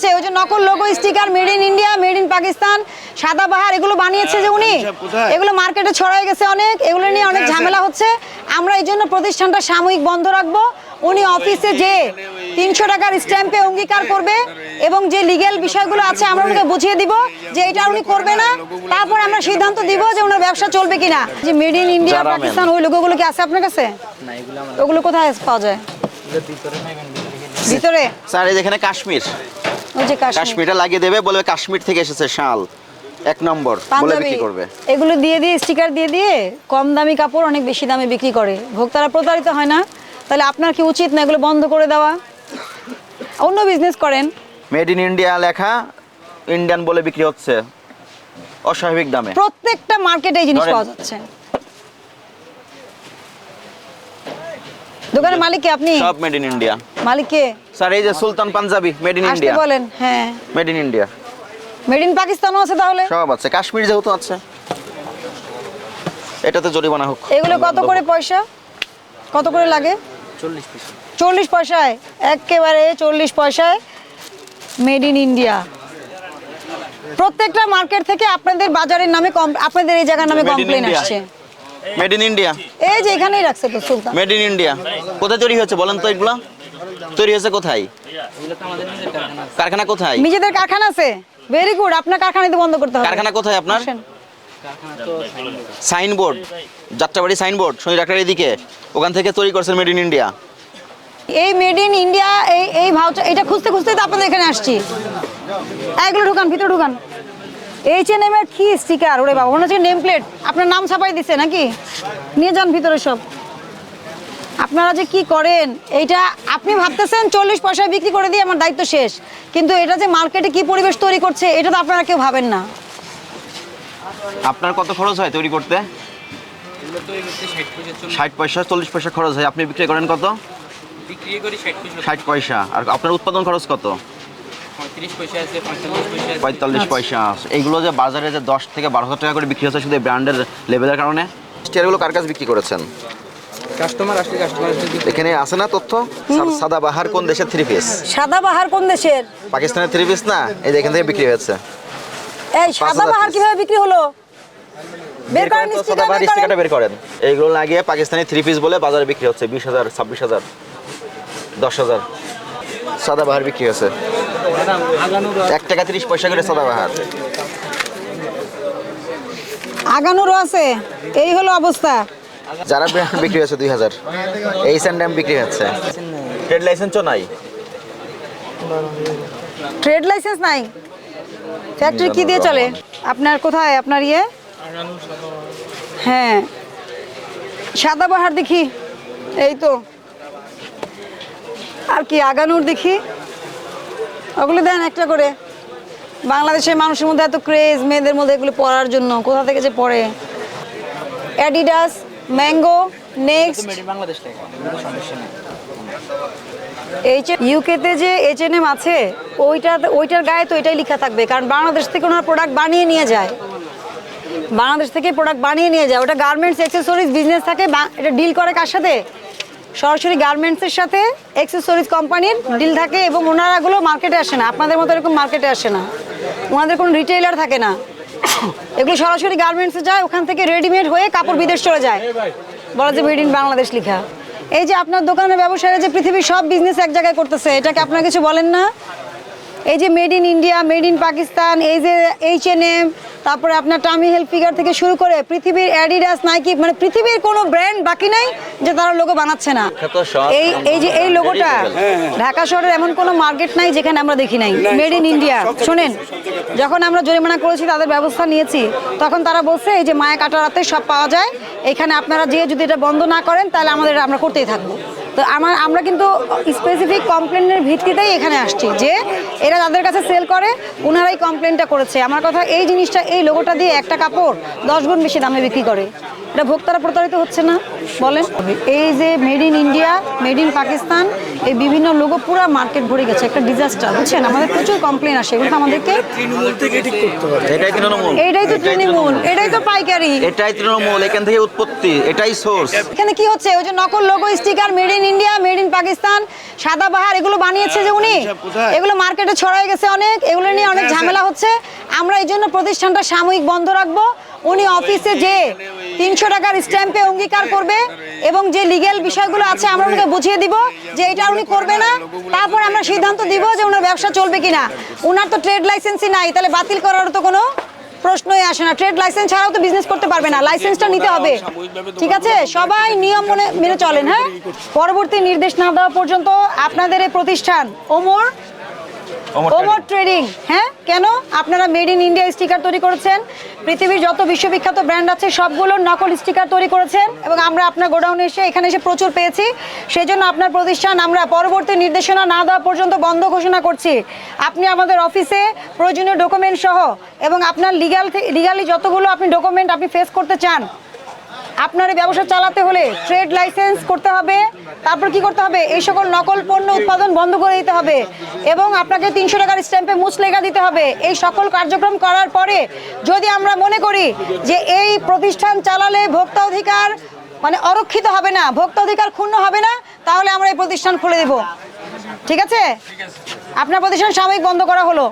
হচ্ছে ওই যে নকল logo sticker made in India made in Pakistan Sada Bahar এগুলো বানিয়েছে যে উনি। এগুলো মার্কেটে ছড়াই গেছে অনেক এগুলো নিয়ে অনেক ঝামেলা হচ্ছে। আমরা এই জন্য প্রতিষ্ঠানটা সাময়িক বন্ধ রাখব। উনি অফিসে যে তিনশো টাকার স্ট্যাম্পে অঙ্গীকার করবে এবং যে লিগেল বিষয়গুলো আছে আমরা ওনাকে বুঝিয়ে দিব যে এটা উনি করবে না। তারপর আমরা সিদ্ধান্ত দিব যে ওনার ব্যবসা চলবে কিনা। যে মেড ইন ইন্ডিয়া পাকিস্তান ওই লোগোগুলো কি আছে আপনার কাছে? ওগুলো কোথায় পাওয়া যায়? ভিতরে স্যার এই যেখানে কাশ্মীর। ওই যে কাশ্মীরটা লাগিয়ে দেবে বলবে কাশ্মীর থেকে এসেছে শাল। এক নম্বর বলে বিক্রি করবে। এগুলো দিয়ে দিয়ে স্টিকার দিয়ে দিয়ে কম দামি কাপড় অনেক বেশি দামে বিক্রি করে। ভোক্তারা প্রতারিত হয় না। তাহলে আপনার কি উচিত না এগুলো বন্ধ করে দেওয়া? অন্য বিজনেস করেন। মেড ইন ইন্ডিয়া লেখা ইন্ডিয়ান বলে বিক্রি হচ্ছে। অস্বাভাবিক দামে। প্রত্যেকটা মার্কেটে এই জিনিস পাওয়া যাচ্ছে। দোকানের মালিক কে আপনি? সব মেড ইন ইন্ডিয়া মালিক কে? স্যার এই যে Sultan Panjabi made in India বলেন হ্যাঁ। Made in India made in পাকিস্তানও আছে তাহলে? সব আছে কাশ্মীর যেহেতু আছে। এটাতে জরিমানা হোক। এগুলো কত করে পয়সা? কত করে লাগে? চল্লিশ পয়সায় একেবারে চল্লিশ পয়সায় মেড ইন ইন্ডিয়া প্রত্যেকটা মার্কেট থেকে আপনাদের বাজারের নামে আপনাদের এই জায়গার নামে Made in কমপ্লেন আসছে। মেড ইন ইন্ডিয়া এই যে এখানেই রাখছে তো সুলতান। মেড ইন ইন্ডিয়া কোথায় তৈরি হয়েছে বলেন তো এগুলো? তৈরি হয়েছে কোথায়? কারখানা কোথায়? নিজেদের কারখানা আছে। ভেরি গুড আপনার কারখানাতে বন্ধ করতে হবে। কারখানা কোথায় আপনার। সাইনবোর্ড যাত্রাবাড়ি সাইনবোর্ড শনি ডাক্তার এদিকে। ওখান থেকে তৈরি করছেন মেড ইন ইন্ডিয়া এই মেড ইন ইন্ডিয়া এই এই ভাউচার এটা খুঁজতে খুঁজতেই তো আপনাদের এখানে আসছি। এগুলো ঢুকান ভিতরে ঢুকান। এইচ এন এম এর কি স্টিকার ওরে বাবা মনে হচ্ছে নেম প্লেট আপনার নাম ছাপাই দিছে নাকি? নিয়ে যান ভিতরে সব। আপনারা যে কি করেন এইটা আপনি ভাবতেছেন চল্লিশ পয়সায় বিক্রি করে দিয়ে আমার দায়িত্ব শেষ। কিন্তু এটা যে মার্কেটে কি পরিবেশ তৈরি করছে এটা তো আপনারা কেউ ভাবেন না। আপনার কত খরচ হয় তৈরি করতে? ষাট পয়সা চল্লিশ পয়সা খরচ হয়। আপনি বিক্রি করেন কত? বিক্রি করি ষাট পয়সা। আর আপনার উৎপাদন খরচ কত? পঁয়তাল্লিশ পয়সা আছে। এইগুলো যে বাজারে যে দশ থেকে বারো হাজার টাকা করে বিক্রি হচ্ছে শুধু ব্র্যান্ডের লেভেলের কারণে? স্টিয়ারগুলো কার কাছে বিক্রি করেছেন? কাস্টমার আসলে কাস্টমার এখানে আছে না তথ্য? সাদা বাহার কোন দেশের থ্রি পিস সাদা বাহার কোন দেশের? পাকিস্তানের থ্রি পিস না? এই এখান থেকে বিক্রি হয়েছে। এই সাদা বাহার কীভাবে বিক্রি হলো? বের করেন সাদা বাহার বের স্টিকারটা বের করেন। এইগুলো লাগিয়ে পাকিস্তানি থ্রি পিস বলে বাজারে বিক্রি হচ্ছে বিশ হাজার ছাব্বিশ হাজার দশ হাজার। সাদা বাহার বিক্রি হয়েছে। এক টাকা তিরিশ পয়সা করে সাদা বাহার আগানোরও আছে। এই হলো অবস্থা। যারা বিক্রি হচ্ছে দুই হাজার এই স্যান্ডাম বিক্রি হচ্ছে। ট্রেড লাইসেন্সও নাই। ট্রেড লাইসেন্স নাই। ফ্যাক্টরি কি দিয়ে চলে? আপনার কোথায়? আপনার ইয়ে? হ্যাঁ। সাদা বাহার দেখি। এই তো। আর কি আগানুর দেখি? ওগুলো দেন একটা করে। বাংলাদেশের মানুষের মধ্যে এত ক্রেজ মেয়েদের মধ্যে এগুলো পড়ার জন্য। কোথা থেকে যে পড়ে? অ্যাডিডাস ম্যাঙ্গো নেক্সট এইচ ইউকেতে যে এইচ এন এম আছে ওইটা ওইটার গায়ে তো এটাই লেখা থাকবে কারণ বাংলাদেশ থেকে ওনার প্রোডাক্ট বানিয়ে নিয়ে যায়। বাংলাদেশ থেকে প্রোডাক্ট বানিয়ে নিয়ে যায়। ওটা গার্মেন্টস অ্যাক্সেসরিজ বিজনেস থাকে বা- এটা ডিল করে কার সাথে? সরাসরি গার্মেন্টসের সাথে অ্যাক্সেসরিজ কোম্পানির ডিল থাকে এবং ওনারাগুলো মার্কেটে আসে না। আপনাদের মতো এরকম মার্কেটে আসে না। ওনাদের কোনো রিটেইলার থাকে না। এগুলো সরাসরি গার্মেন্টসে যায়, ওখান থেকে রেডিমেড হয়ে কাপড় বিদেশ চলে যায়। বলা যে মেড ইন বাংলাদেশ লেখা। এই যে আপনার দোকানের ব্যবসায়ীরা যে পৃথিবীর সব বিজনেস এক জায়গায় করতেছে, এটাকে আপনারা কিছু বলেন না? এই যে made in India made in Pakistan এই যে এইচ এন এম তারপরে আপনার টামি হেলথ ফিগার থেকে শুরু করে পৃথিবীর অ্যাডিডাস নাইকি মানে পৃথিবীর কোনো ব্র্যান্ড বাকি নাই যে তারা লোগো বানাচ্ছে না। এই এই যে এই লোগোটা ঢাকা শহরের এমন কোনো মার্কেট নাই যেখানে আমরা দেখি নাই। মেড ইন ইন্ডিয়া শোনেন যখন আমরা জরিমানা করেছি তাদের ব্যবস্থা নিয়েছি তখন তারা বলছে এই যে মায়া কাটারাতে সব পাওয়া যায় এখানে আপনারা যে যদি এটা বন্ধ না করেন তাহলে আমাদের আমরা করতেই থাকব। তো আমার, আমরা কিন্তু স্পেসিফিক কমপ্লেনের ভিত্তিতেই এখানে আসছি যে এরা তাদের কাছে সেল করে ওনারাই কমপ্লেনটা করেছে। আমার কথা এই জিনিসটা, এই লোগোটা দিয়ে একটা কাপড় দশ গুণ বেশি দামে বিক্রি করে। এটা ভোক্তারা প্রতারিত হচ্ছে না? বলেন। এই যে made in India made in Pakistan এই বিভিন্ন লোগো পুরো মার্কেট ভরে গেছে একটা ডিজাস্টার বুঝছেন? আমাদের প্রচুর কমপ্লেন আসে এগুলো আমাদেরকে এটাই তো তৃণমূল এটাই তো পাইকারি। এটাই তৃণমূল এখান থেকে উৎপত্তি এটাই সোর্স এখানে কি হচ্ছে? ওই যে নকল logo sticker made in India made in Pakistan Sada Bahar এগুলো বানিয়েছে যে উনি। এগুলো মার্কেটে ছড়াই গেছে অনেক এগুলো নিয়ে অনেক ঝামেলা হচ্ছে। আমরা এই জন্য প্রতিষ্ঠানটা সাময়িক বন্ধ রাখব। উনি অফিসে যে তিনশো টাকার স্ট্যাম্পে অঙ্গীকার করবে এবং যে লিগেল বিষয়গুলো আছে আমরা ওনাকে বুঝিয়ে দিব যে এটা উনি করবে না। তারপর আমরা সিদ্ধান্ত দিব যে ওনার ব্যবসা চলবে কিনা। ওনার তো ট্রেড লাইসেন্সই নাই, তাহলে বাতিল করার তো কোনো প্রশ্নই আসে না। ট্রেড লাইসেন্স ছাড়াও তো বিজনেস করতে পারবে না লাইসেন্সটা নিতে হবে। ঠিক আছে? সবাই নিয়ম মনে, মেনে চলেন হ্যাঁ? পরবর্তী নির্দেশ না দেওয়া পর্যন্ত আপনাদের এই প্রতিষ্ঠান, ওমর ওমর ট্রেডিং হ্যাঁ? কেন? আপনারা মেড ইন ইন্ডিয়া স্টিকার তৈরি করেছেন। পৃথিবীর যত বিশ্ববিখ্যাত ব্র্যান্ড আছে, সবগুলোর নকল স্টিকার তৈরি করেছেন এবং আমরা আপনার গোডাউনে এসে এখানে এসে প্রচুর পেয়েছি। সেই জন্য আপনার প্রতিষ্ঠান আমরা পরবর্তী নির্দেশনা না দেওয়া পর্যন্ত বন্ধ ঘোষণা করছি। আপনি আমাদের অফিসে প্রয়োজনীয় ডকুমেন্ট সহ এবং আপনার লিগাল লিগালি যতগুলো আপনি ডকুমেন্ট আপনি ফেস করতে চান আপনার ব্যবসা চালাতে হলে ট্রেড লাইসেন্স করতে হবে। তারপর কি করতে হবে? এই সকল নকল পণ্য উৎপাদন বন্ধ করে দিতে হবে এবং আপনাকে তিনশো টাকার স্ট্যাম্পে মুচলেখা দিতে হবে। এই সকল কার্যক্রম করার পরে যদি আমরা মনে করি যে এই প্রতিষ্ঠান চালালে ভোক্তা অধিকার মানে অরক্ষিত হবে না, ভোক্তা অধিকার ক্ষুণ্ণ হবে না, তাহলে আমরা এই প্রতিষ্ঠান খুলে দেব। ঠিক আছে? আপনার প্রতিষ্ঠান সাময়িক বন্ধ করা হলো।